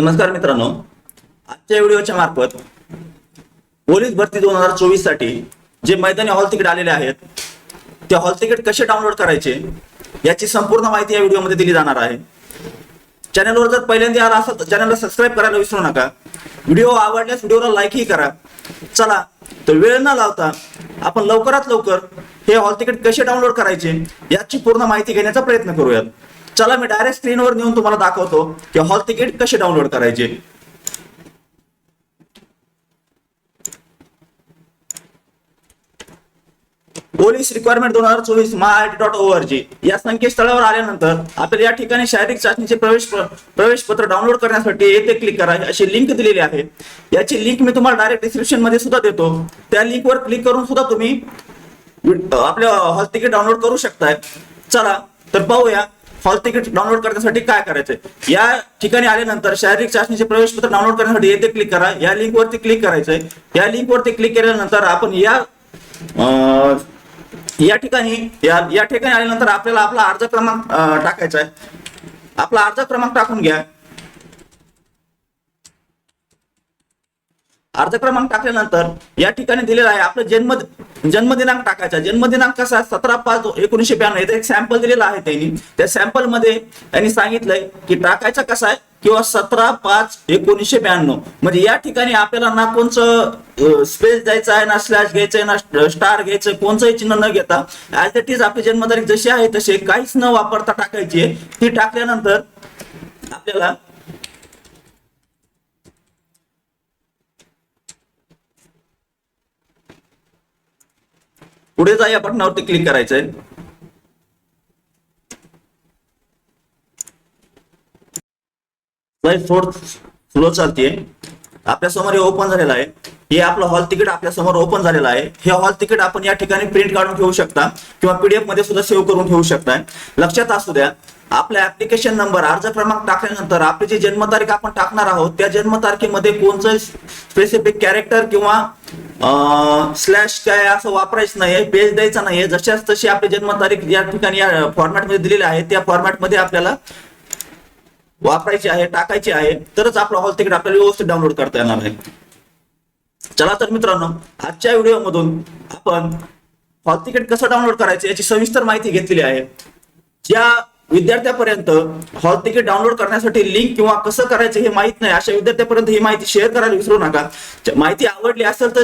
नमस्कार मित्रांनो. आजच्या व्हिडिओच्या मार्फत पोलीस भरती दोन हजार चोवीससाठी जे मैदानी हॉल तिकीट आलेले आहेत ते हॉल तिकीट कसे डाउनलोड करायचे याची संपूर्ण माहिती या व्हिडिओमध्ये दिली जाणार आहे. चॅनलवर जर पहिल्यांदा आला असाल तर चॅनलला सबस्क्राईब करायला विसरू नका. व्हिडिओ आवडल्यास व्हिडिओला लाईकही करा. चला तर वेळ न लावता आपण लवकरात लवकर हे हॉल तिकीट कसे डाउनलोड करायचे याची पूर्ण माहिती घेण्याचा प्रयत्न करूयात. चला मी डायरेक्ट स्क्रीनवर नेऊन तुम्हाला दाखवतो की हॉल तिकीट कसे डाउनलोड करायचे. पोलीस रिक्वायरमेंट दोन हजार चोवीस MahaIT dot O R G या संकेतस्थळावर आल्यानंतर आपल्याला या ठिकाणी शारीरिक चाचणीचे प्रवेश प्रवेश पत्र डाउनलोड करण्यासाठी येथे क्लिक करा. अशी लिंक दिलेली आहे. याची लिंक मी तुम्हाला डायरेक्ट डिस्क्रिप्शनमध्ये सुद्धा देतो. त्या लिंकवर क्लिक करून सुद्धा तुम्ही वि- आपल्या हॉल तिकीट डाउनलोड करू शकताय. चला तर पाहूया. हॉल तिकीट डाउनलोड करण्यासाठी काय करायचंय? या ठिकाणी आल्यानंतर शारीरिक चाचणीचे प्रवेश पत्र डाउनलोड करण्यासाठी येथे क्लिक करा. या लिंक वरती क्लिक करायचंय. या लिंक वरती क्लिक केल्यानंतर आपण या या ठिकाणी या या ठिकाणी आल्यानंतर आपल्याला आपला अर्ज क्रमांक टाकायचा आहे आपला अर्ज क्रमांक टाकून घ्या. अर्ज क्रमांक टाकल्यानंतर या ठिकाणी दिलेला आहे आपलं जन्म जन्मदिनांक टाकायचा. जन्मदिनांक कसा आहे? सतरा पाच एकोणीशे ब्याण्णव. इथे एक सॅम्पल दिलेला आहे त्यांनी. त्या सॅम्पलमध्ये त्यांनी सांगितलंय की टाकायचा कसा आहे? किंवा सतरा पाच एकोणीशे ब्याण्णव. म्हणजे या ठिकाणी आपल्याला ना कोणचं स्पेस द्यायचं आहे ना स्लॅश घ्यायचं आहे ना स्टार घ्यायचं कोणचंही चिन्ह न घेता ऍज इट इज आपली जन्मतारीख जशी आहे तशी काहीच न वापरता टाकायची आहे. ती टाकल्यानंतर आपल्याला पुढे जा या बटनावरती क्लिक करायचंय. स्लो चालतीये. आपल्यासमोर हे ओपन झालेलं आहे. हे आपलं हॉल तिकीट आपल्यासमोर ओपन झालेलं आहे. हे हॉल तिकीट आपण या ठिकाणी प्रिंट काढून ठेवू शकता किंवा पीडीएफमध्ये सुद्धा सेव्ह करून ठेवू शकता. लक्षात असू द्या आपल्या ऍप्लिकेशन नंबर अर्ज क्रमांक टाकल्यानंतर आपली जी जन्मतारीख आपण टाकणार आहोत त्या जन्मतारखेमध्ये कोणतं स्पेसिफिक कॅरेक्टर किंवा स्लॅश काय असं वापरायचं नाहीये पेज द्यायचा नाहीये. जशाच तशी आपली जन्मतारीख या ठिकाणी या फॉर्मॅटमध्ये दिलेली आहे त्या फॉर्मॅटमध्ये आपल्याला वापरायची आहे टाकायची आहे. तरच आपलं हॉल तिकीट आपल्याला व्यवस्थित डाउनलोड करता येणार आहे. चला तर मित्रांनो आजच्या व्हिडिओमधून आपण हॉल तिकीट कसं डाउनलोड करायचं याची सविस्तर माहिती घेतलेली आहे. ज्या विद्यार्थ्यापर्यंत हॉल तिकीट डाउनलोड करण्यासाठी लिंक किंवा कसं करायचं हे माहीत नाही अशा विद्यार्थ्यापर्यंत ही माहिती शेअर करायला विसरू नका. माहिती आवडली असेल तर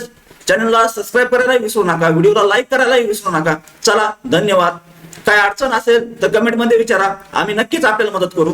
चॅनलला सबस्क्राईब करायला विसरू नका. व्हिडिओला लाईक करायलाही विसरू नका. चला धन्यवाद. काय अडचण असेल तर कमेंटमध्ये विचारा. आम्ही नक्कीच आपल्याला मदत करू.